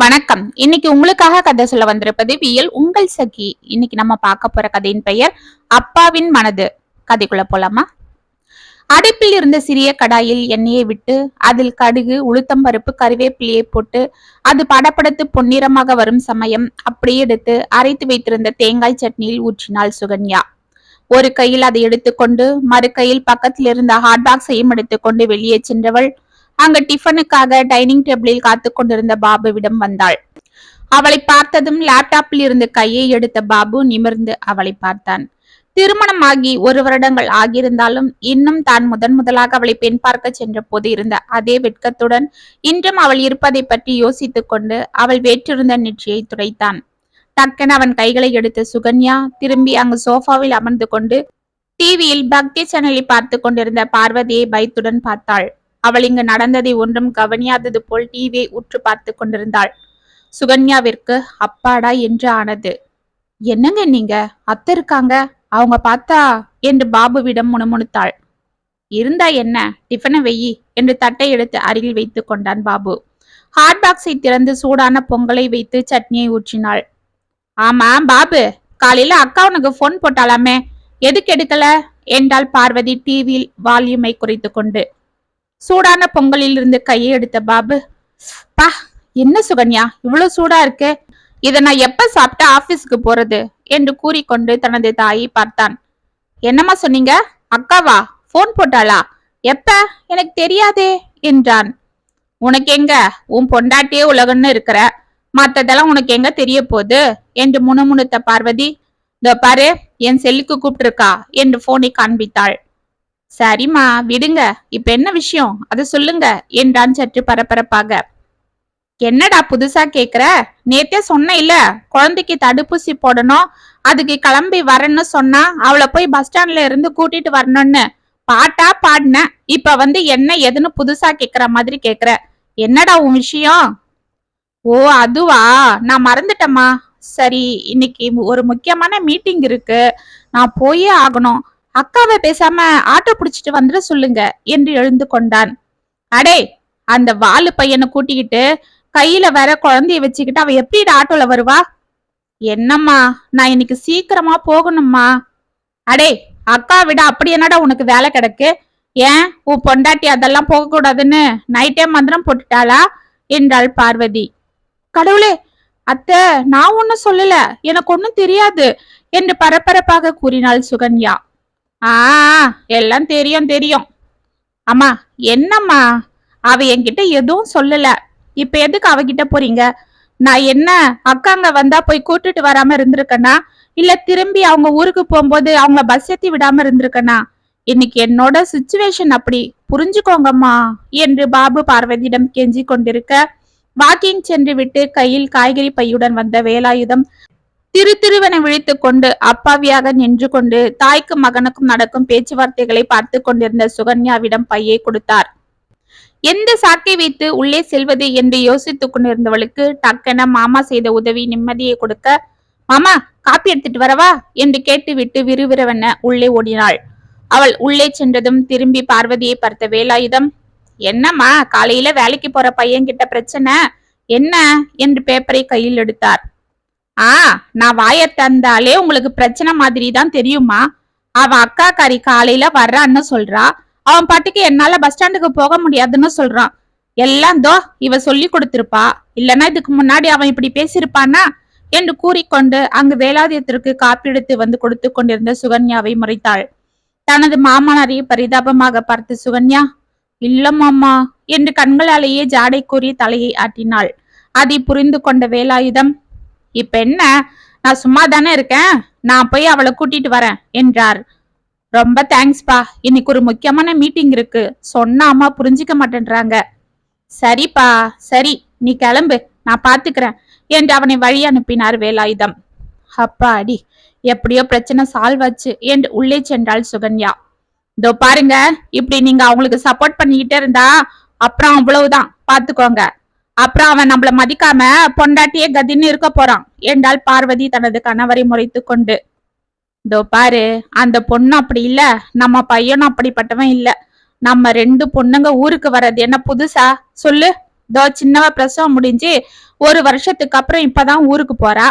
வணக்கம். இன்னைக்கு உங்களுக்காக கதை சொல்ல வந்திருப்பது வியல் உங்கள் சகி. இன்னைக்கு நம்ம பார்க்க போற கதையின் பெயர் அப்பாவின் மனது. கதைக்குள்ள போலாமா? அடுப்பில் இருந்த சிறிய கடாயில் எண்ணெயை விட்டு அதில் கடுகு உளுத்தம்பருப்பு கருவேப்பிலையை போட்டு அது படப்படுத்து பொன்னிறமாக வரும் சமயம் அப்படியே எடுத்து அரைத்து வைத்திருந்த தேங்காய் சட்னியில் ஊற்றினாள் சுகன்யா. ஒரு கையில் அதை எடுத்துக்கொண்டு மறு கையில் பக்கத்தில் இருந்த ஹாட் பாக்ஸையும் எடுத்துக்கொண்டு வெளியே சென்றவள் அங்கு டிஃபனுக்காக டைனிங் டேபிளில் காத்து கொண்டிருந்த பாபுவிடம் வந்தாள். அவளை பார்த்ததும் லேப்டாப்பில் இருந்து கையை எடுத்த பாபு நிமிர்ந்து அவளை பார்த்தான். திருமணமாகி ஒரு வருடங்கள் ஆகியிருந்தாலும் இன்னும் தான் முதன் முதலாக அவளை பெண் பார்க்க சென்ற போது இருந்த அதே வெட்கத்துடன் இன்றும் அவள் இருப்பதை பற்றி யோசித்துக் கொண்டு அவள் வேற்றிருந்த நெற்றியை துடைத்தான். டக்கென அவன் கைகளை எடுத்த சுகன்யா திரும்பி அங்கு சோஃபாவில் அமர்ந்து கொண்டு டிவியில் பக்தி சேனலை பார்த்து கொண்டிருந்த பார்வதியை பயத்துடன் பார்த்தாள். அவள் இங்கு நடந்ததை ஒன்றும் கவனியாதது போல் டிவியை உற்று பார்த்து கொண்டிருந்தாள். சுகன்யாவிற்கு அப்பாடா என்று ஆனது. என்னங்க நீங்க? அத்தை இருக்காங்க? அவங்க பார்த்தா? என்று பாபுவிடம் முணுமுணுத்தாள். இருந்தா என்ன? டிஃபனை வெயி என்று தட்டை எடுத்து அருகில் வைத்துக் கொண்டான் பாபு. ஹாட் பாக்ஸை திறந்து சூடான பொங்கலை வைத்து சட்னியை ஊற்றினாள். ஆமா பாபு காலையில அக்கா உனக்கு போன் போட்டாலாமே? எதுக்கு எடுக்கல? என்றால் பார்வதி டிவியில் வால்யூமை குறைத்து கொண்டு. சூடான பொங்கலில் இருந்து கையை எடுத்த பாபு பா என்ன சுகன்யா? இவ்வளவு சூடா இருக்கு. இதை நான் எப்ப சாப்பிட்டு ஆபீஸ்க்கு போறது? என்று கூறிக்கொண்டு தனது தாயை பார்த்தான். என்னம்மா சொன்னீங்க? அக்காவா? போன் போட்டாளா? எப்ப? எனக்கு தெரியாதே என்றான். உனக்கு எங்க? உன் பொண்டாட்டியே உலகம்னு இருக்கிற. மத்ததெல்லாம் உனக்கு எங்க தெரிய போகுது? என்று முணுமுணுத்த பார்வதி இதோ பாரு என் செல்லுக்கு கூப்பிட்டுருக்கா என்று போனை காண்பித்தாள். சரிம்மா விடுங்க. இப்ப என்ன விஷயம்? அதை சொல்லுங்க என்றான் சற்று பரபரப்பாக. என்னடா புதுசா கேக்குற? நேத்தே சொன்ன இல்ல குழந்தைக்கு தடுப்பூசி போடணும் அதுக்கு கிளம்பி வரேன்னு சொன்னா அவளை போய் பஸ் ஸ்டாண்ட்ல இருந்து கூட்டிட்டு வரணும்னு. பாட்டா பாடின. இப்ப வந்து என்ன எதுன்னு புதுசா கேக்குற மாதிரி கேக்குற. என்னடா உன் விஷயம்? ஓ அதுவா? நான் மறந்துட்டேம்மா. சரி இன்னைக்கு ஒரு முக்கியமான மீட்டிங் இருக்கு. நான் போயே ஆகணும். அக்காவை பேசாம ஆட்டோ பிடிச்சிட்டு வந்துட சொல்லுங்க என்று எழுந்து கொண்டான். அடே அந்த வாலு பையனை கூட்டிக்கிட்டு கையில வேற குழந்தைய வச்சுக்கிட்டு அவ எப்படி ஆட்டோல வருவா? என்னம்மா நான் இன்னைக்கு சீக்கிரமா போகணும்மா. அடே அக்கா விட அப்படி என்னடா உனக்கு வேலை கிடக்கு? ஏன் உன் பொண்டாட்டி அதெல்லாம் போக கூடாதுன்னு நைட்டே மந்திரம் போட்டுட்டாளா? என்றாள் பார்வதி. கடவுளே அத்தை நான் ஒன்னும் சொல்லல. எனக்கு ஒன்னும் தெரியாது என்று பரபரப்பாக கூறினாள் சுகன்யா. ஆ எல்லாம் தெரியும் தெரியும். அம்மா என்னம்மா? அவ என்கிட்ட எதுவும் சொல்லல. இப்ப எதுக்கு அவகிட்ட போறீங்க? நான் என்ன அக்காங்க வந்தா போய் கூட்டிட்டு வராம இருந்திருக்கனா? இல்ல திரும்பி அவங்க ஊருக்கு போகும்போது அவங்க பஸ் ஏத்தி விடாம இருந்திருக்கனா? இன்னைக்கு என்னோட சுச்சுவேஷன் அப்படி. புரிஞ்சுக்கோங்கம்மா. என்று பாபு பார்வதியிடம் கெஞ்சி கொண்டிருக்க வாக்கிங் சென்று விட்டு கையில் காய்கறி பையுடன் வந்த வேலாயுதம் திரு திருவென விழித்து கொண்டு அப்பாவியாக நின்று கொண்டு தாய்க்கும் மகனுக்கும் நடக்கும் பேச்சுவார்த்தைகளை பார்த்து கொண்டிருந்த சுகன்யாவிடம் பையை கொடுத்தார். எந்த சாக்கை வைத்து உள்ளே செல்வது என்று யோசித்துக் கொண்டிருந்தவளுக்கு டக்கென மாமா செய்த உதவி நிம்மதியை கொடுக்க மாமா காப்பி எடுத்துட்டு வரவா? என்று கேட்டுவிட்டு விறுவிறுவென உள்ளே ஓடினாள். அவள் உள்ளே சென்றதும் திரும்பி பார்வதியை பார்த்த வேலாயுதம் என்னம்மா காலையில வேலைக்கு போற பையன்கிட்ட பிரச்சனை? என்ன? என்று பேப்பரை கையில் எடுத்தார். ஆ நான் வாய தந்தாலே உங்களுக்கு பிரச்சனை மாதிரி தான் தெரியுமா? அவ அக்கா கறி காலையில வர்றான்னு சொல்றா. அவன் பாட்டுக்கு என்னால பஸ் ஸ்டாண்டுக்கு போக முடியாதுன்னு சொல்றான். எல்லாம் தோ இவ சொல்லி கொடுத்திருப்பா. இல்லனா இதுக்கு முன்னாடி அவன் இப்படி பேசியிருப்பானா? என்று கூறிக்கொண்டு அங்கு வேலாதியத்திற்கு காப்பி எடுத்து வந்து கொடுத்து கொண்டிருந்த சுகன்யாவை முறைத்தாள். தனது மாமனாரை பரிதாபமாக பார்த்து சுகன்யா இல்லம்மாம்மா என்று கண்களாலேயே ஜாடை கூறி தலையை ஆட்டினாள். அதை புரிந்து கொண்ட வேலாயுதம் இப்ப என்ன? நான் சும்மா தானே இருக்கேன். நான் போய் அவளை கூட்டிட்டு வரேன் என்றார். ரொம்ப தேங்க்ஸ்பா இன்னைக்கு ஒரு முக்கியமான மீட்டிங் இருக்கு. சொன்னா அம்மா புரிஞ்சுக்க மாட்டேன்றாங்க. சரிப்பா சரி நீ கிளம்பு. நான் பாத்துக்கிறேன் என்று அவனை வழி அனுப்பினார் வேலாயுதம். அப்பா அடி எப்படியோ பிரச்சனை சால்வ் ஆச்சு என்று உள்ளே சென்றாள் சுகன்யா. இதோ பாருங்க இப்படி நீங்க அவங்களுக்கு சப்போர்ட் பண்ணிக்கிட்டே இருந்தா அப்புறம் அவ்வளவுதான். பாத்துக்கோங்க. அப்புறம் அவன் நம்மள மதிக்காம பொண்டாட்டியே கதின்னு இருக்க போறான். என்றால் பார்வதி தனது கணவரை முறைத்து கொண்டு இதோ பாரு அந்த பொண்ணு அப்படி இல்ல. நம்ம பையனும் அப்படிப்பட்டவன் இல்ல. நம்ம ரெண்டு பொண்ணுங்க ஊருக்கு வர்றது என்ன புதுசா? சொல்லு. இதோ சின்னவ பிரசவம் முடிஞ்சு ஒரு வருஷத்துக்கு அப்புறம் இப்பதான் ஊருக்கு போறா.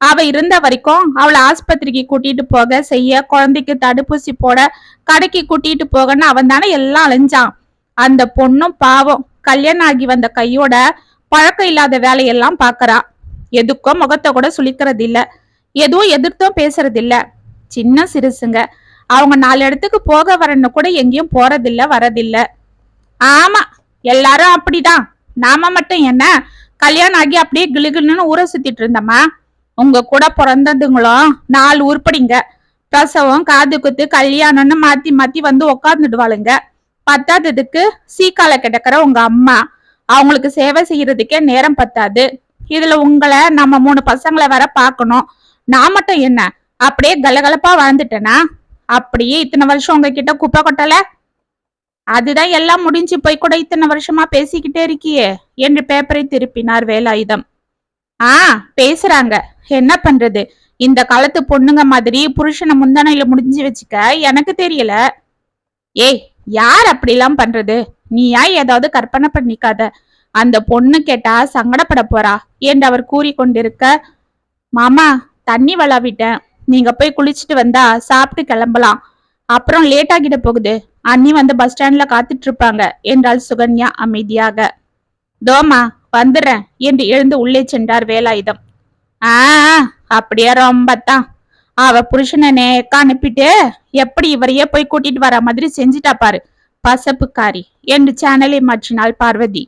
அவ இருந்த வரைக்கும் அவளை ஆஸ்பத்திரிக்கு கூட்டிட்டு போக செய்ய குழந்தைக்கு தடுப்பூசி போட கடைக்கு கூட்டிட்டு போகன்னு அவன் தானே எல்லாம் அலைஞ்சான். அந்த பொண்ணும் பாவம். கல்யாணம் ஆகி வந்த கையோட பழக்கம் இல்லாத வேலையெல்லாம் பாக்குறா எதுக்கும் முகத்தை கூட சுளிக்கிறது இல்ல எதுவும் எதிர்த்தும் பேசுறது இல்ல சின்ன சிறுசுங்க. அவங்க நாலு இடத்துக்கு போக வரன்னு கூட எங்கேயும் போறதில்ல வரதில்ல. ஆமா எல்லாரும் அப்படிதான். நாம மட்டும் என்ன? கல்யாணம் ஆகி அப்படியே கிளுகிளுன்னு ஊரை சுத்திட்டு இருந்தம்மா உங்க கூட பிறந்ததுங்களும் நாலு உருப்படிங்க. பிரசவம் காது குத்து கல்யாணம்னு மாத்தி மாத்தி வந்து உக்காந்துடுவாளுங்க. பத்தாததுக்கு சீக்கால கிடக்கிற உங்க அம்மா. அவங்களுக்கு சேவை செய்யறதுக்கே நேரம் பத்தாது. இதுல உங்களை நம்ம மூணு பசங்களை வர பார்க்கணும். நான் மட்டும் என்ன? அப்படியே கலகலப்பா வாழ்ந்துட்டேனா? அப்படியே இத்தனை வருஷம் உங்ககிட்ட குப்பை கொட்டல? அதுதான் எல்லாம் முடிஞ்சு போய் கூட இத்தனை வருஷமா பேசிக்கிட்டே இருக்கியே. என்று பேப்பரை திருப்பினார் வேலாயுதம். ஆ பேசுறாங்க. என்ன பண்றது? இந்த காலத்து பொண்ணுங்க மாதிரி புருஷனை முந்தானையில முடிஞ்சு வச்சுக்க எனக்கு தெரியல. ஏய் யார் அப்படிலாம் பண்றது? நீயா ஏதாவது கற்பனை பண்ணிக்காத. அந்த பொண்ணு கேட்டா சங்கடப்பட போறா என்று அவர் கூறிக்கொண்டிருக்க மாமா தண்ணி வளாவிட்டேன். நீங்க போய் குளிச்சுட்டு வந்தா சாப்பிட்டு கிளம்பலாம். அப்புறம் லேட் ஆகிட போகுது. அண்ணி வந்து பஸ் ஸ்டாண்ட்ல காத்துட்டு இருப்பாங்க என்றாள் சுகன்யா அமைதியாக. தோமா வந்துடுறேன் என்று எழுந்து உள்ளே சென்றார் வேலாயுதம். ஆ அப்படியே ரொம்பத்தான் அவ புருஷனை நேக்கா அனுப்பிட்டு எப்படி இவரையே போய் கூட்டிட்டு வர மாதிரி செஞ்சுட்டா பாரு. பசப்புக்காரி என்று சேனலை மாற்றினாள் பார்வதி.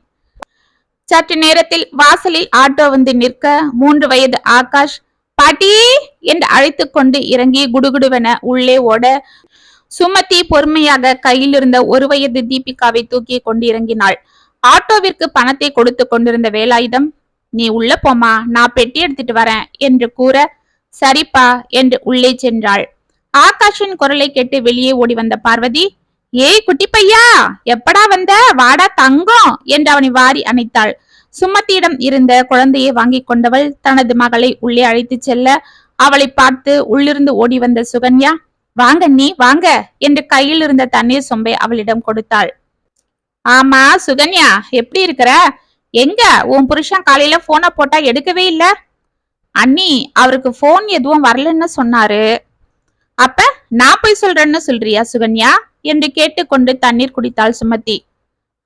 சற்று நேரத்தில் வாசலில் ஆட்டோ வந்து நிற்க மூன்று வயது ஆகாஷ் பாட்டி! என்று அழைத்து கொண்டு இறங்கி குடுகுடுவென உள்ளே ஓட சுமதி பொறுமையாக கையில் இருந்த ஒரு வயது தீபிகாவை தூக்கி கொண்டு இறங்கினாள். ஆட்டோவிற்கு பணத்தை கொடுத்து கொண்டிருந்த வேலாயுதம் நீ உள்ள போமா நான் பெட்டி எடுத்துட்டு வரேன் என்று கூற சரிப்பா என்று உள்ளே சென்றாள். ஆகாஷின் குரலை கேட்டு வெளியே ஓடி வந்த பார்வதி ஏய் குட்டி பையா எப்படா வந்த? வாடா தங்கம்! என்று அவனை வாரி அணைத்தாள். சுமத்தியிடம் இருந்த குழந்தையை வாங்கி கொண்டவள் தனது மகளை உள்ளே அழைத்து செல்ல அவளை பார்த்து உள்ளிருந்து ஓடி வந்த சுகன்யா வாங்க நீ வாங்க என்று கையில் இருந்த தண்ணீர் சொம்பை அவளிடம் கொடுத்தாள். ஆமா சுகன்யா எப்படி இருக்கிற? எங்க? உன் புருஷன் காலையில போனை போட்டா எடுக்கவே இல்ல? அண்ணி அவருக்கு போன் எதுவும் வரலன்னு சொன்னாரு. அப்ப நான் போய் சொல்றேன்னு சொல்றியா சுகன்யா? என்று கேட்டுக்கொண்டு தண்ணீர் குடித்தாள் சுமதி.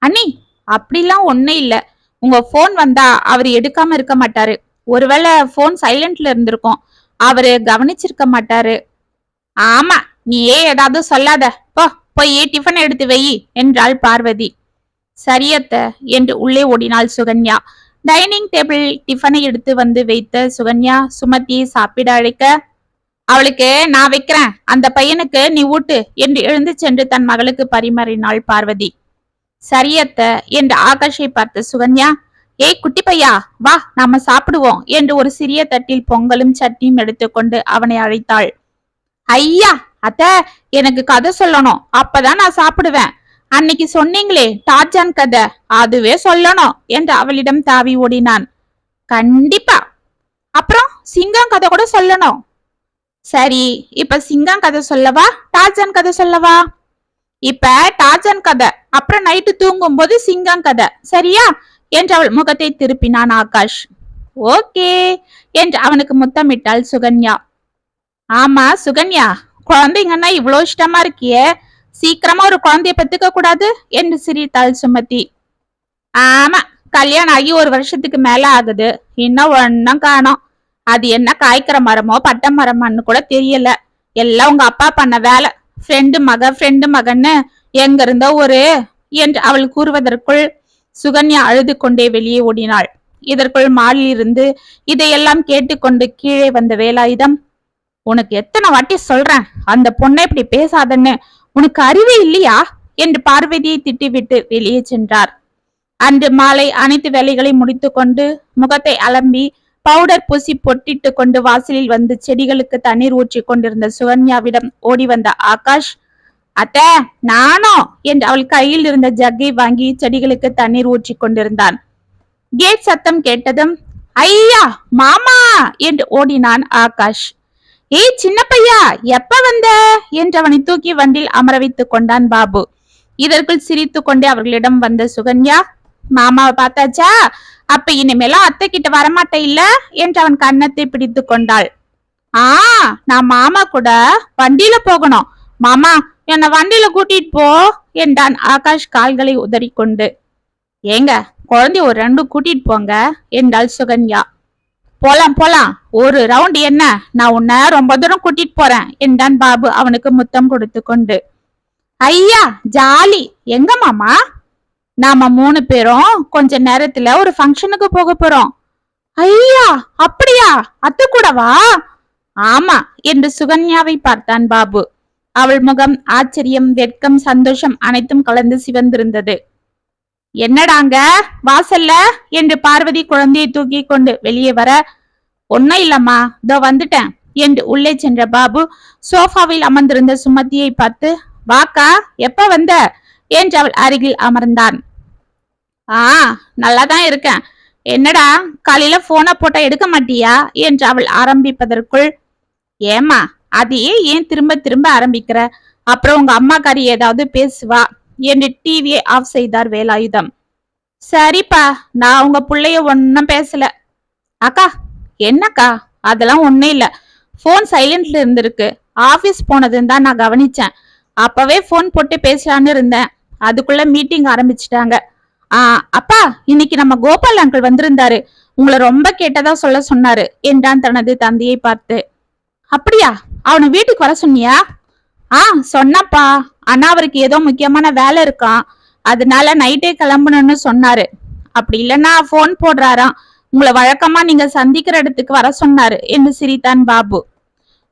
அண்ணி அப்படிலாம் ஒண்ணு இல்ல. உங்க போன் வந்தா அவர் எடுக்காம இருக்க மாட்டாரு. ஒருவேளை போன் சைலண்ட்ல இருந்திருக்கும். அவரு கவனிச்சிருக்க மாட்டாரு. ஆமா ஏன் ஏதாவது சொல்லாத. போ போய் டிஃபன் எடுத்து வெயி என்றாள் பார்வதி. சரியத்த என்று உள்ளே ஓடினாள் சுகன்யா. டைனிங் டேபிள் டிஃபனை எடுத்து வந்து வைத்த சுகன்யா சுமதி சாப்பிட அழைக்க அவளுக்கு நான் வைக்கிறேன். அந்த பையனுக்கு நீ ஊட்டு என்று எழுந்து சென்று தன் மகளுக்கு பரிமாறினாள் பார்வதி. சரியத்த என்று ஆகாஷை பார்த்த சுகன்யா ஏய் குட்டி பையா வா நாம சாப்பிடுவோம் என்று ஒரு சிறிய தட்டில் பொங்கலும் சட்னியும் எடுத்துக்கொண்டு அவனை அழைத்தாள். ஐயா அத்த எனக்கு கதை சொல்லணும். அப்பதான் நான் சாப்பிடுவேன். அன்னைக்கு சொன்னீங்களே டார்ஜான் கதை அதுவே சொல்லணும் என்று அவளிடம் தாவி ஓடினான். கண்டிப்பா. அப்புறம் சிங்கம் கதை கூட சொல்லணும். சரி இப்ப சிங்கம் கதை சொல்லவா டார்ஜான் கதை சொல்லவா? இப்ப டார்ஜான் கதை அப்புறம் நைட்டு தூங்கும் போது சிங்கம் கதை சரியா? என்று அவள் முகத்தை திருப்பினான் ஆகாஷ். ஓகே என்று அவனுக்கு முத்தமிட்டாள் சுகன்யா. ஆமா சுகன்யா குழந்தைங்கன்னா இவ்வளோ இஷ்டமா இருக்கியே. சீக்கிரமா ஒரு குழந்தைய பெத்துக்க கூடாது என்று சிரித்தாள் சுமதி. ஆமா கல்யாணம் ஆகி ஒரு வருஷத்துக்கு மேல ஆகுது. இன்னும் ஒன்னும் காணோம். அது என்ன காய்க்கிற மரமோ பட்டை மரமான்னு கூட தெரியல. எல்லாம் உங்க அப்பா பண்ண வேலை. ஃப்ரெண்டு மக ஃப்ரெண்டு மகன்னு எங்க இருந்தோ ஒரு என்று அவள் கூறுவதற்குள் சுகன்யா அழுது கொண்டே வெளியே ஓடினாள். இதற்குள் மாலிலிருந்து இதையெல்லாம் கேட்டுக்கொண்டு கீழே வந்த வேலாயுதம் உனக்கு எத்தனை வாட்டி சொல்றேன்? அந்த பொண்ணை இப்படி பேசாதன்னு. உனக்கு அறிவே இல்லையா? என்று பார்வதியை திட்டிவிட்டு வெளியே சென்றார். அன்று மாலை அனைத்து வேலைகளை முடித்துக்கொண்டு முகத்தை அலம்பி பவுடர் பூசி பொட்டிட்டு கொண்டு வாசலில் வந்து செடிகளுக்கு தண்ணீர் ஊற்றி கொண்டிருந்த சுகன்யாவிடம் ஓடி வந்த ஆகாஷ் அத்த நானோ? என்று அவள் கையில் இருந்த ஜக்கை வாங்கி செடிகளுக்கு தண்ணீர் ஊற்றி கொண்டிருந்தான். கேட் சத்தம் கேட்டதும் ஐயா மாமா! என்று ஓடினான் ஆகாஷ். ஏய் சின்ன பையா எப்ப வந்த? என்று அவனை தூக்கி வண்டில் அமர வைத்துக் கொண்டான் பாபு. இதற்குள் சிரித்து கொண்டே அவர்களிடம் வந்த சுகன்யா மாமாவை பார்த்தாச்சா? அப்ப இனிமேலாம் அத்தை கிட்ட வரமாட்டே இல்ல? என்று அவன் கன்னத்தை பிடித்து கொண்டாள். ஆ நான் மாமா கூட வண்டியில போகணும். மாமா என்ன வண்டியில கூட்டிட்டு போ என்றான் ஆகாஷ் கால்களை உதறிக்கொண்டு. ஏங்க குழந்தை ஒரு ரெண்டு கூட்டிட்டு போங்க என்றாள் சுகன்யா. போலாம் போலாம். ஒரு ரவுண்ட் என்ன? நான் உன்னை ரொம்ப தூரம் கூட்டிட்டு போறேன் என்றான் பாபு அவனுக்கு முத்தம் கொடுத்து கொண்டு. ஐயா ஜாலி. எங்க மாமா? நாம மூணு பேரும் கொஞ்ச நேரத்துல ஒரு ஃபங்க்ஷனுக்கு போக போறோம். ஐயா அப்படியா? அத்து கூடவா? ஆமா என்று சுகன்யாவை பார்த்தான் பாபு. அவள் முகம் ஆச்சரியம் வெட்கம் சந்தோஷம் அனைத்தும் கலந்து சிவந்திருந்தது. என்னடாங்க? வாசல்ல? என்று பார்வதி குழந்தையை தூக்கி கொண்டு வெளியே வர ஒன்னும் இல்லம்மா இதோ வந்துட்டேன் என்று உள்ளே சென்ற பாபு சோஃபாவில் அமர்ந்திருந்த சுமதியை பார்த்து வாக்கா எப்ப வந்த? என்று அவள் அருகில் அமர்ந்தான். ஆ நல்லாதான் இருக்கேன். என்னடா காலையில போனை போட்டா எடுக்க மாட்டியா? என்று அவள் ஆரம்பிப்பதற்குள் ஏமா அதையே ஏன் திரும்ப திரும்ப ஆரம்பிக்கிற? அப்புறம் உங்க அம்மாக்காரி ஏதாவது பேசுவா? என்று டிவியை ஆஃப் செய்தார் வேலாயுதம். சரிப்பா நான் உங்க பிள்ளைய ஒன்னும் பேசல. அக்கா என்னக்கா? அதெல்லாம் ஒன்றும் இல்ல. போன் சைலண்ட்ல இருந்திருக்கு. ஆபீஸ் போனதுன்னு தான் நான் கவனிச்சேன். அப்பவே போன் போட்டு பேசலான்னு இருந்தேன். அதுக்குள்ள மீட்டிங் ஆரம்பிச்சிட்டாங்க. ஆ அப்பா இன்னைக்கு நம்ம கோபால் அங்கிள் வந்திருந்தாரு. உங்களை ரொம்ப கேட்டதா சொல்ல சொன்னாரு. என்றான் தனது தந்தையை பார்த்து. அப்படியா? அவனை வீட்டுக்கு வர சொன்னியா? ஆ சொன்னப்பா. ஆனா அவருக்கு ஏதோ முக்கியமான வேலை இருக்கான் அதனால நைட்டே கிளம்பணும்னு சொன்னாரு. அப்படி இல்லைன்னா ஃபோன் போடுறாராம். உங்களை வழக்கமா நீங்க சந்திக்கிற இடத்துக்கு வர சொன்னாரு என்று சிரித்தான் பாபு.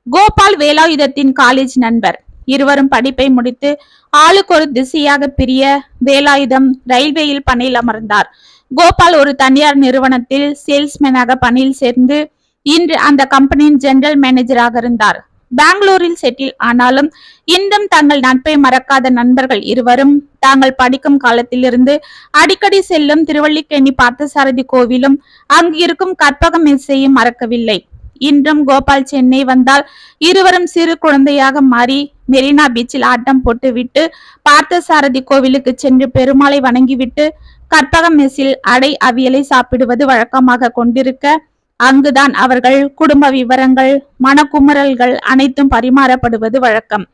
கோபால் வேலாயுதத்தின் காலேஜ் நண்பர். இருவரும் படிப்பை முடித்து ஆளுக்கு ஒரு திசையாக பிரிய வேலாயுதம் ரயில்வேயில் பணியில் அமர்ந்தார். கோபால் ஒரு தனியார் நிறுவனத்தில் சேல்ஸ்மேனாக பணியில் சேர்ந்து இன்று அந்த கம்பெனியின் ஜெனரல் மேனேஜராக இருந்தார். பெங்களூரில் செட்டில் ஆனாலும் இன்றும் தங்கள் நட்பை மறக்காத நண்பர்கள் இருவரும் தாங்கள் படிக்கும் காலத்திலிருந்து அடிக்கடி செல்லும் திருவள்ளிக்கேணி பார்த்தசாரதி கோவிலும் அங்கு இருக்கும் கற்பக மெஸ்ஸையும் மறக்கவில்லை. இன்றும் கோபால் சென்னை வந்தால் இருவரும் சிறு குழந்தையாக மாறி மெரினா பீச்சில் ஆட்டம் போட்டுவிட்டு பார்த்தசாரதி கோவிலுக்கு சென்று பெருமாளை வணங்கிவிட்டு கற்பக மெஸ்ஸில் அடை அவியலை சாப்பிடுவது வழக்கமாக கொண்டிருக்க அங்குதான் அவர்கள் குடும்ப விவரங்கள் மனக்குமுறல்கள் அனைத்தும் பரிமாறப்படுவது வழக்கம்.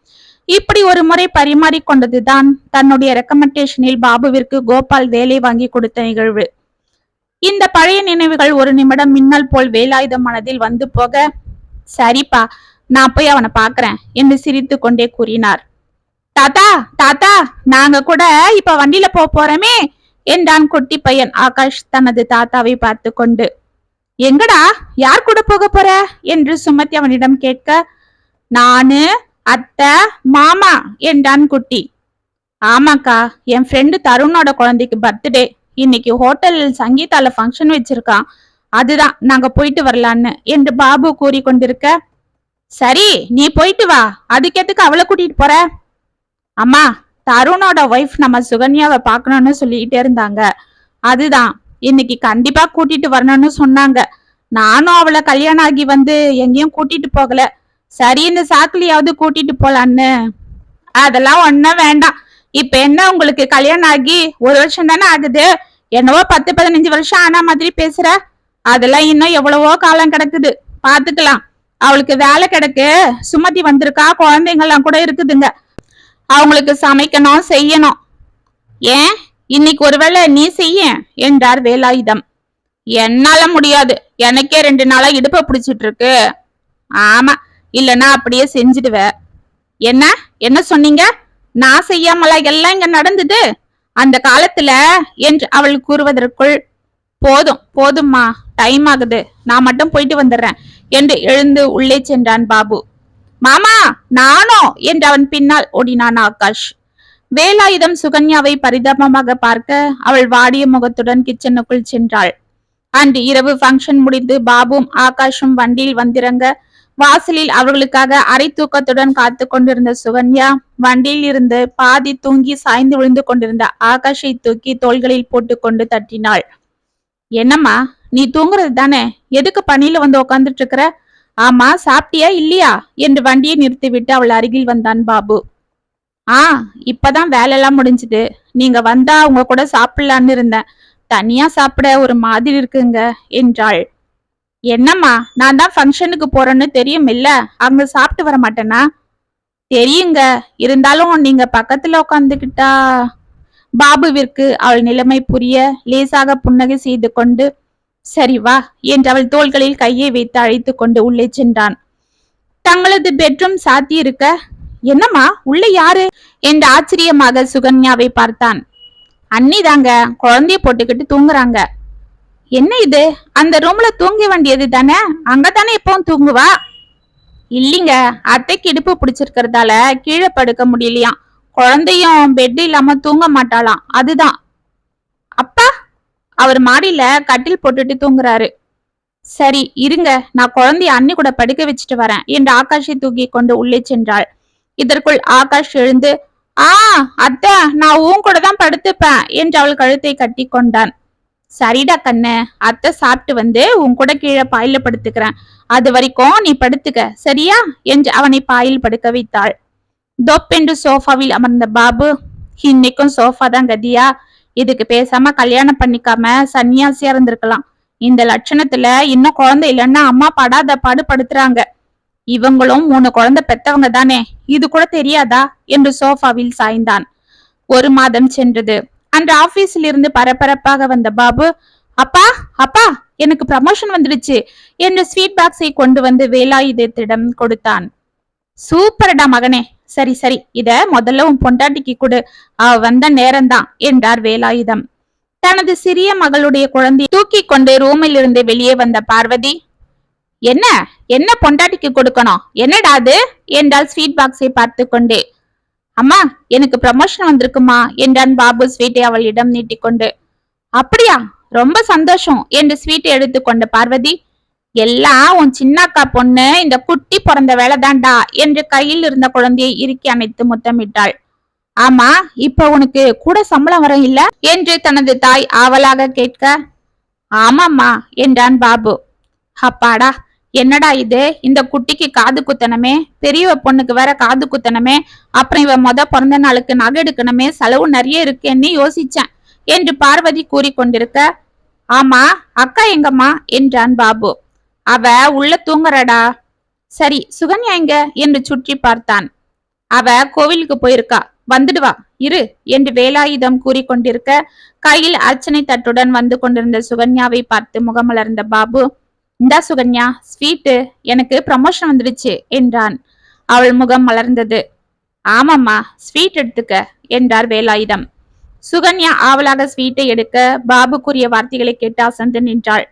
இப்படி ஒரு முறை பரிமாறிக்கொண்டதுதான் தன்னுடைய ரெக்கமெண்டேஷனில் பாபுவிற்கு கோபால் வேலை வாங்கி கொடுத்த நிகழ்வு. இந்த பழைய நினைவுகள் ஒரு நிமிடம் மின்னல் போல் வேலாயுத மனதில் வந்து போக சரிப்பா நான் போய் அவனை பாக்குறேன் என்று சிரித்து கொண்டே கூறினார். தாத்தா தாத்தா நாங்க கூட இப்ப வண்டியில போறோமே என்றான் குட்டி பையன் ஆகாஷ் தனது தாத்தாவை பார்த்து கொண்டு. எங்கடா? யார் கூட போக போற? என்று சுமதி அவனிடம் கேட்க நானு அத்தை மாமா என்றான் குட்டி. ஆமாக்கா என் ஃப்ரெண்டு தருணோட குழந்தைக்கு பர்த்டே இன்னைக்கு ஹோட்டலில் சங்கீதால ஃபங்க்ஷன் வச்சிருக்கான். அதுதான் நாங்க போயிட்டு வரலான்னு என்று பாபு கூறி கொண்டிருக்க சரி நீ போயிட்டு வா. அதுக்கு அவளை கூட்டிட்டு போற? அம்மா தருணோட ஒய்ஃப் நம்ம சுகன்யாவை பார்க்கணும்னு சொல்லிக்கிட்டே இருந்தாங்க. அதுதான் இன்னைக்கு கண்டிப்பா கூட்டிட்டு வரணும்னு சொன்னாங்க. நானும் அவளை கல்யாணம் ஆகி வந்து எங்கேயும் கூட்டிட்டு போகல. சரி இந்த சாக்குலியாவது கூட்டிட்டு போலான்னு. அதெல்லாம் ஒண்ணும் வேண்டாம். இப்ப என்ன உங்களுக்கு கல்யாணம் ஆகி ஒரு வருஷம் தானே ஆகுது. என்னவோ பத்து பதினஞ்சு வருஷம் ஆனா மாதிரி பேசுற. அதெல்லாம் இன்னும் எவ்வளவோ காலம் கிடக்குது. பாத்துக்கலாம். அவளுக்கு வேலை கிடக்கு. சுமதி வந்திருக்கா. குழந்தைங்கெல்லாம் கூட இருக்குதுங்க. அவங்களுக்கு சமைக்கணும் செய்யணும். ஏன்? இன்னைக்கு ஒருவேளை நீ செய்ய? என்றார் வேலாயுதம். என்னால முடியாது. எனக்கே ரெண்டு நாளா இடுப்ப பிடிச்சிட்டு இருக்கு ஆமா இல்லனா அப்படியே செஞ்சிடுவ. என்ன? என்ன சொன்னீங்க? நான் செய்யாமலா எல்லாம் இங்க நடந்தது? அந்த காலத்துல என்று அவள் கூறுவதற்குள் போதும் போதும்மா டைம் ஆகுது. நான் மட்டும் போயிட்டு வந்துடுறேன் என்று எழுந்து உள்ளே சென்றான் பாபு. மாமா நானோ? என்று அவன் பின்னால் ஓடினான் ஆகாஷ். வேலாயுதம் சுகன்யாவை பரிதாபமாக பார்க்க அவள் வாடிய முகத்துடன் கிச்சனுக்குள் சென்றாள். அன்று இரவு ஃபங்க்ஷன் முடிந்து பாபும் ஆகாஷும் வண்டியில் வந்திறங்க வாசலில் அவர்களுக்காக அரை தூக்கத்துடன் காத்து கொண்டிருந்த சுகன்யா வண்டியில் இருந்து பாதி தூங்கி சாய்ந்து விழுந்து கொண்டிருந்த ஆகாஷை தூக்கி தோள்களில் போட்டுக்கொண்டு தட்டினாள். என்னம்மா நீ தூங்குறது தானே? எதுக்கு பணியில வந்து உக்காந்துட்டு இருக்கிற? ஆமா சாப்பிட்டியா இல்லையா? என்று வண்டியை நிறுத்திவிட்டு அவள் அருகில் வந்தான் பாபு. ஆ இப்பதான் வேலையெல்லாம் முடிஞ்சுது. நீங்க வந்தா அவங்க கூட சாப்பிடலான்னு இருந்தேன். தனியா சாப்பிட ஒரு மாதிரி இருக்குங்க என்றாள். என்னம்மா நான் தான் ஃபங்க்ஷனுக்கு போறேன்னு தெரியும் இல்ல அங்க சாப்பிட்டு வர மாட்டேனா? தெரியுங்க. இருந்தாலும் நீங்க பக்கத்துல உட்காந்துக்கிட்டா பாபுவிற்கு அவள் நிலைமை புரிய லேசாக புன்னகை செய்து கொண்டு சரி வா என்று அவள் தோள்களில் கையை வைத்து அழைத்து கொண்டு உள்ளே சென்றான். தங்களது பெட்ரூம் சாத்தியிருக்க என்னம்மா உள்ள யாரு? என்று ஆச்சரியமாக சுகன்யாவை பார்த்தான். அண்ணி தாங்க குழந்தைய போட்டுக்கிட்டு தூங்குறாங்க. என்ன இது? அந்த ரூம்ல தூங்க வேண்டியது தானே? அங்கதானே எப்பவும் தூங்குவா? இல்லைங்க அத்தைக்கு இடுப்பு பிடிச்சிருக்கிறதால கீழே படுக்க முடியலையாம். குழந்தையும் பெட் இல்லாம தூங்க மாட்டாளாம். அதுதான். அப்பா அவர் மாடியில கட்டில் போட்டுட்டு தூங்குறாரு. சரி இருங்க நான் குழந்தைய அண்ணி கூட படுக்க வச்சுட்டு வரேன் என்று ஆகாஷை தூக்கி கொண்டு உள்ளே சென்றாள். இதற்குள் ஆகாஷ் எழுந்து ஆ அத்தை நான் உன் கூட தான் படுத்துப்பேன் என்று அவள் கழுத்தை கட்டி கொண்டான். சரிடா கண்ணு அத்தை சாப்பிட்டு வந்து உன் கூட கீழே பாயில படுத்துக்கிறேன். அது வரைக்கும் நீ படுத்துக்க சரியா? என்று அவனை பாயில் படுக்க வைத்தாள். தொப்பென்று சோஃபாவில் அமர்ந்த பாபு இன்னைக்கும் சோஃபா தான் கதியா. இதுக்கு பேசாம கல்யாணம் பண்ணிக்காம சன்னியாசியா இருந்திருக்கலாம். இந்த லட்சணத்துல இன்னும் குழந்தை இல்லைன்னா அம்மா படாத பாடு படுத்துறாங்க. இவங்களும் மூணு குழந்தை பெத்தவங்க தானே இது கூட தெரியாதா? என்று சோஃபாவில் சாய்ந்தான். ஒரு மாதம் சென்றது. அன்று ஆபீஸில் இருந்து பரபரப்பாக வந்த பாபு அப்பா அப்பா எனக்கு ப்ரமோஷன் வந்துடுச்சு என்று ஸ்வீட் பாக்ஸை கொண்டு வந்து வேலாயுதத்திடம் கொடுத்தான். சூப்பர்டா மகனே சரி சரி இத முதல்ல உன் பொண்டாட்டிக்கு கொடு அவ வந்த நேரம்தான் என்றார் வேலாயுதம். தனது சிறிய மகளுடைய குழந்தையை தூக்கி கொண்டு ரூமில் இருந்து வெளியே வந்த பார்வதி என்ன என்ன பொண்டாட்டிக்கு கொடுக்கணும்? என்னடா அது? என்றால் ஸ்வீட் பாக்ஸை பார்த்து கொண்டே. அம்மா எனக்கு ப்ரமோஷன் வந்திருக்குமா? என்றான் பாபு ஸ்வீட்டை அவளிடம் நீட்டிக்கொண்டு அப்படியா? ரொம்ப சந்தோஷம் என்று ஸ்வீட்டை எடுத்துக்கொண்ட பார்வதி. எல்லாம் உன் சின்னக்கா பொண்ணு இந்த குட்டி பிறந்த வேலைதான்டா என்று கையில் இருந்த குழந்தையை இறுக்கி அணைத்து முத்தமிட்டாள். ஆமா இப்ப உனக்கு கூட சம்பளம் வர இல்ல? என்று தனது தாய் ஆவலாக கேட்க ஆமாம்மா என்றான் பாபு. அப்பாடா என்னடா இது? இந்த குட்டிக்கு காது குத்தனமே பெரியவ பொண்ணுக்கு வேற காது குத்தனமே அப்புறம் இவ மொத பிறந்த நாளுக்கு நகை எடுக்கணுமே? செலவு நிறைய இருக்குன்னு யோசிச்சேன். என்று பார்வதி கூறிக்கொண்டிருக்க ஆமா அக்கா எங்கம்மா? என்றான் பாபு. அவ உள்ள தூங்குறடா. சரி சுகன்யா எங்க? என்று சுற்றி பார்த்தான். அவ கோவிலுக்கு போயிருக்கா. வந்துடுவா இரு என்று வேலாயுதம் கூறிக்கொண்டிருக்க கையில் அர்ச்சனை தட்டுடன் வந்து கொண்டிருந்த சுகன்யாவை பார்த்து முகமலர்ந்த பாபு இந்தா சுகன்யா ஸ்வீட்டு எனக்கு ப்ரமோஷன் வந்துடுச்சு என்றான். அவள் முகம் மலர்ந்தது. ஆமாம்மா ஸ்வீட் எடுத்துக்க என்றார் வேலாயுதம். சுகன்யா ஆவலாக ஸ்வீட்டை எடுக்க பாபு கூறிய வார்த்தைகளை கேட்டு அசந்து நின்றாள்.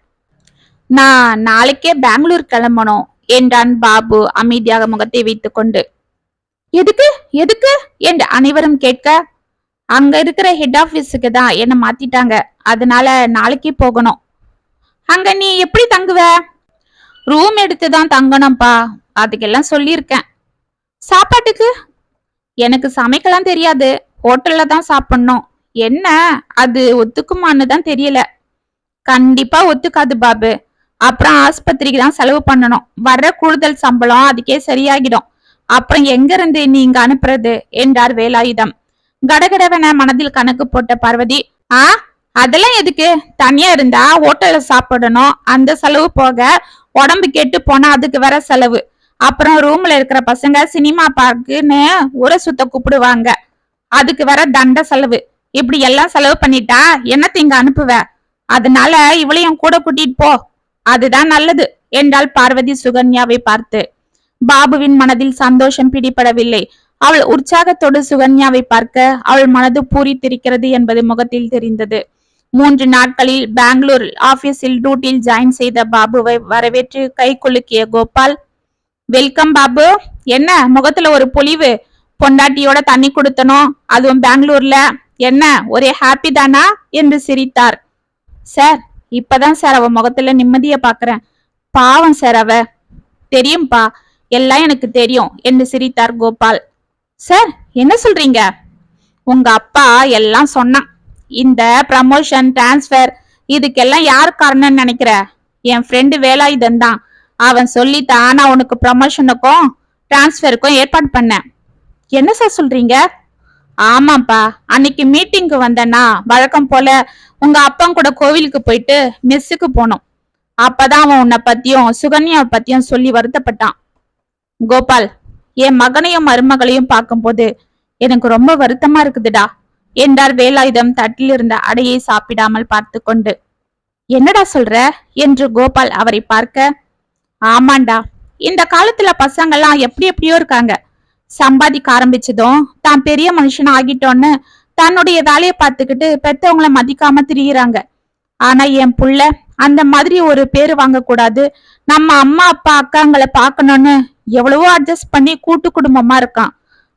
நான் நாளைக்கே பெங்களூர் கிளம்பணும் என்றான் பாபு அமைதியாக முகத்தை வைத்துக்கொண்டு. எதுக்கு எதுக்கு? என்று அனைவரும் கேட்க அங்க இருக்கிற ஹெட் ஆபீஸுக்கு தான் என்ன மாத்திட்டாங்க. அதனால நாளைக்கே போகணும். அங்க நீ எப்படி தங்குவ? ரூம் எடுத்து தான் தங்கணும்ப்பா அதுக்கெல்லாம் சொல்லியிருக்கேன். சாப்பாட்டுக்கு? எனக்கு சமைக்கலாம் தெரியாது. ஹோட்டல்ல தான் சாப்பிடணும். என்ன? அது ஒத்துக்குமான்னு தான் தெரியல. கண்டிப்பா ஒத்துக்காது பாபு. அப்புறம் ஆஸ்பத்திரிக்கு தான் செலவு பண்ணணும். வர்ற கூடுதல் சம்பளம் அதுக்கே சரியாகிடும். அப்புறம் எங்க இருந்து நீ அனுப்புறது? என்றார் வேலாயுதம். கடகடவன மனதில் கணக்கு போட்ட பார்வதி ஆ? அதெல்லாம் எதுக்கு? தனியா இருந்தா ஹோட்டல்ல சாப்பிடணும். அந்த செலவு போக உடம்பு கெட்டு போனா அதுக்கு வேற செலவு. அப்புறம் ரூம்ல இருக்கிற பசங்க சினிமா பார்க்குன்னு ஊரை சுத்த கூப்பிடுவாங்க. அதுக்கு வேற தண்ட செலவு. இப்படி எல்லாம் செலவு பண்ணிட்டா என்னத்தை இங்க அனுப்புவ? அதனால இவளையும் கூட கூட்டிட்டு போ. அதுதான் நல்லது. என்றாள் பார்வதி சுகன்யாவை பார்த்து. பாபுவின் மனதில் சந்தோஷம் பிடிபடவில்லை. அவள் உற்சாகத்தோடு சுகன்யாவை பார்க்க அவள் மனது பூரித்திருக்கிறது என்பது முகத்தில் தெரிந்தது. மூன்று நாட்களில் பெங்களூர் ஆபீஸில் டியூட்டியில் ஜாயின் செய்த பாபுவை வரவேற்று கை குலுக்கிய கோபால் வெல்கம் பாபு. என்ன முகத்துல ஒரு பொலிவு பொண்டாட்டியோட தண்ணி கொடுத்தனும் அதுவும் பெங்களூர்ல. என்ன ஒரே ஹாப்பி தானா? என்று சிரித்தார். சார் இப்பதான் சார் அவ முகத்துல நிம்மதிய பாக்குறேன். பாவம் சார் அவ. தெரியும்பா எல்லாம் எனக்கு தெரியும் என்று சிரித்தார் கோபால். சார் என்ன சொல்றீங்க? உங்க அப்பா எல்லாம் சொன்னான். இந்த ப்ரமோஷன் டிரான்ஸ்ஃபர் இதுக்கெல்லாம் யார் காரணம்னு நினைக்கிற? என் ஃப்ரெண்டு வேலாயுதன் தான். அவன் சொல்லித்தான் நான் உனக்கு ப்ரமோஷனுக்கும் டிரான்ஸ்ஃபருக்கும் ஏற்பாடு பண்ணேன். என்ன சார் சொல்றீங்க? ஆமாப்பா அன்னைக்கு மீட்டிங்க்கு வந்தேன்னா வழக்கம் போல உங்க அப்பா கூட கோவிலுக்கு போயிட்டு மெஸ்ஸுக்கு போனோம். அப்பதான் அவன் உன்னை பத்தியும் சுகன்யாவை பத்தியும் சொல்லி வருத்தப்பட்டான். கோபால் என் மகனையும் மருமகளையும் பார்க்கும்போது எனக்கு ரொம்ப வருத்தமா இருக்குதுடா. என்றார் வேலாயுதம் தட்டில் இருந்த அடையை சாப்பிடாமல் பார்த்து கொண்டு என்னடா சொல்ற? என்று கோபால் அவரை பார்க்க. ஆமாண்டா இந்த காலத்துல பசங்கெல்லாம் எப்படி எப்படியோ இருக்காங்க. சம்பாதிக்க ஆரம்பிச்சதும் தான் பெரிய மனுஷன் ஆகிட்டோன்னு தன்னுடைய வேலையை பார்த்துக்கிட்டு பெத்தவங்கள மதிக்காம திரியிறாங்க. ஆனா என் புள்ள அந்த மாதிரி ஒரு பேரு வாங்கக்கூடாது. நம்ம அம்மா அப்பா அக்காங்களை பார்க்கணும்னு எவ்வளவோ அட்ஜஸ்ட் பண்ணி கூட்டு குடும்பமா இருக்கான்.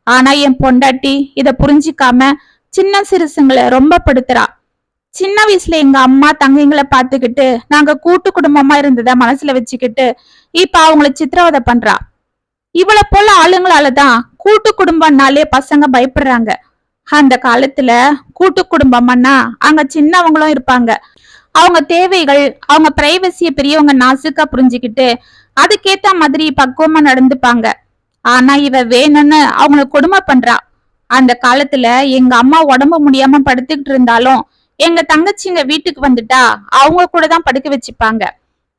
ஆனா என் பொண்டாட்டி இதை புரிஞ்சிக்காம சின்ன சிறுசுங்களை ரொம்ப படுத்துறா சின்ன வயசுல எங்க அம்மா தங்கைங்களை பார்த்துக்கிட்டு நாங்க கூட்டு குடும்பமா இருந்ததை மனசுல வச்சுக்கிட்டு இப்ப அவங்கள சித்திரவதை பண்றா. இவளை போல ஆளுங்களால தான் கூட்டு குடும்பம்னாலே பசங்க பயப்படுறாங்க. அந்த காலத்துல கூட்டு குடும்பம்னா அங்க சின்னவங்களும் இருப்பாங்க. அவங்க தேவைகள் அவங்க பிரைவசிய பெரியவங்க நாசுக்கா புரிஞ்சுக்கிட்டு அதுக்கேத்த மாதிரி பக்குவமா நடந்துப்பாங்க. ஆனா இவ வேணும்னு அவங்கள கொடுமை பண்றா. அந்த காலத்துல எங்க அம்மா உடம்பு முடியாம படுத்துக்கிட்டு இருந்தாலும் எங்க தங்கச்சிங்க வீட்டுக்கு வந்துட்டா அவங்க கூட தான் படுக்க வச்சுப்பாங்க.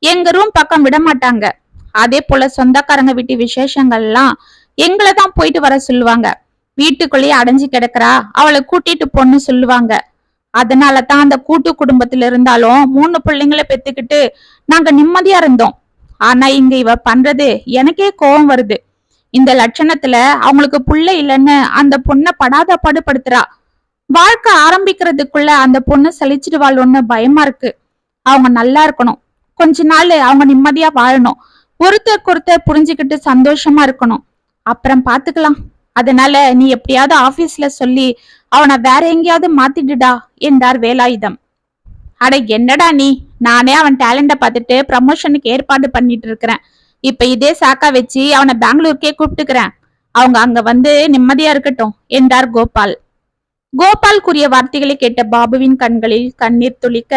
எங்க ரூம் பக்கம் விட மாட்டாங்க. அதே போல சொந்தக்காரங்க வீட்டு விசேஷங்கள்லாம் எங்களை தான் போயிட்டு வர சொல்லுவாங்க. வீட்டுக்குள்ளேயே அடைஞ்சு கிடக்குறா அவளை கூட்டிட்டு பொண்ணு சொல்லுவாங்க. அதனால தான் அந்த கூட்டு குடும்பத்துல இருந்தாலும் மூணு பிள்ளைங்களை பெத்துக்கிட்டு நாங்க நிம்மதியா இருந்தோம். ஆனா இங்க இவ பண்றது எனக்கே கோபம் வருது. இந்த லட்சணத்துல அவங்களுக்கு புள்ள இல்லைன்னு அந்த பொண்ணை படாத பாடுபடுத்துறா. வாழ்க்கை ஆரம்பிக்கிறதுக்குள்ள அந்த பொண்ணு சலிச்சிடுவாளோன்னு பயமா இருக்கு. அவங்க நல்லா இருக்கணும். கொஞ்ச நாள் அவங்க நிம்மதியா வாழணும். ஒருத்தருக்கு ஒருத்தர் புரிஞ்சுக்கிட்டு சந்தோஷமா இருக்கணும். அப்புறம் பாத்துக்கலாம். அதனால நீ எப்படியாவது ஆபீஸ்ல சொல்லி அவனை வேற எங்கேயாவது மாத்திடுடா என்றார் வேலாயுதம். அட என்னடா நீ? நானே அவன் டேலண்ட பார்த்துட்டு ப்ரமோஷனுக்கு ஏற்பாடு பண்ணிட்டு இருக்கிறேன். இப்ப இதே சாக்கா வச்சு அவனை பெங்களூருக்கே கூப்பிட்டுக்கிறேன். அவங்க அங்க வந்து நிம்மதியா இருக்கட்டும் என்றார் கோபால். கோபால் கூறிய வார்த்தைகளை கேட்ட பாபுவின் கண்களில் கண்ணீர் துளிக்க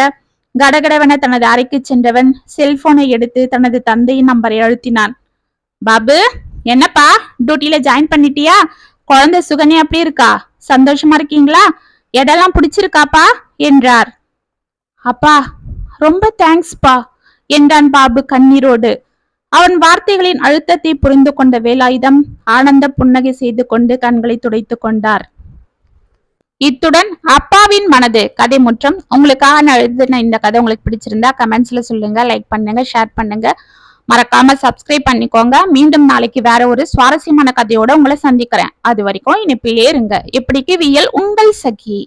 கடகடவென தனது அறைக்கு சென்றவன் செல்போனை எடுத்து தனது தந்தையின் நம்பரை அழுத்தினான். பாபு என்னப்பா டியூட்டியில ஜாயின் பண்ணிட்டியா? குழந்தை சுகன்யா எப்படி இருக்கா? சந்தோஷமா இருக்கீங்களா? எடெல்லாம் பிடிச்சிருக்காப்பா? என்றார். அப்பா ரொம்ப தேங்க்ஸ்பா என்றான் பாபு கண்ணீரோடு. அவன் வார்த்தைகளின் அழுத்தத்தை புரிந்து கொண்ட வேலாயுதம் ஆனந்த புன்னகை செய்து கொண்டு கண்களை துடைத்துக் கொண்டார். இத்துடன் அப்பாவின் மனது கதை முற்றம். உங்களுக்காக நான் எழுதின இந்த கதை உங்களுக்கு பிடிச்சிருந்தா கமெண்ட்ஸ்ல சொல்லுங்க லைக் பண்ணுங்க ஷேர் பண்ணுங்க. மறக்காம சப்ஸ்கிரைப் பண்ணிக்கோங்க. மீண்டும் நாளைக்கு வேற ஒரு சுவாரஸ்யமான கதையோட உங்களை சந்திக்கிறேன். அது வரைக்கும் இனிப்பிலே இருங்க. இப்படிக்கு வியல் உங்கள் சகி.